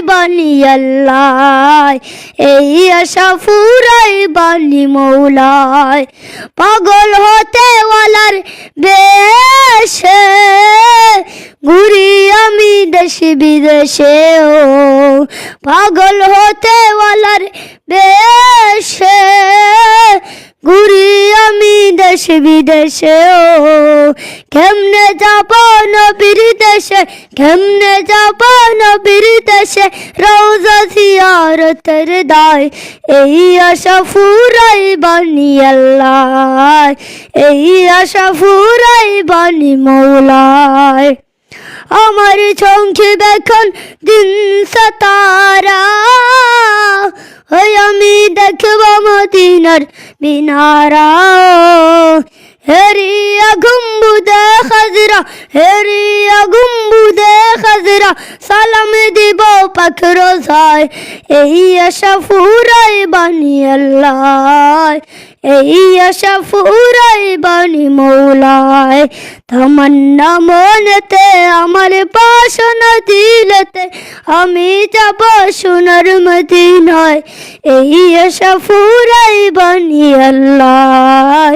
বানি এই আশা ফুরাই বানি মৌলায় পাগল হতে ওয়ালার বেশে, ঘুরি আমি দেশ বিদেশে ও পাগল হতে ওয়ালার বেশে ঘুরি আমি দেশ বিদেশে ও কেমনে যাব নবীর দেশে? কেমনে যাব নবীর দেশে? রওজা জিয়ারতের দায়। এই আশা ফুরাই বানি আল্লাহ। এই আশা ফুরাই বানি মৌলায় আমার চোখে দেখুন দিন সাতারা। দেখব মদিনার মিনারা। হেরিয়া গুম্বুদে খাজরা হেরিয়া গুম্বুদে খাজরা সালাম দিব পাখর যায় এই আশা ফুরাই বানি আল্লাহ, এই আশা ফুরাই বানি মৌলায়। তামান্না মনেতে, আমার বাসনা দিলেতে, আমি যাব সোনার মদিনায়। এই আশা ফুরাই বানি আল্লাহ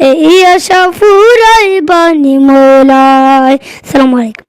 এই আশা ফুরাই বানি মোলায়। সালাম আলাইকুম।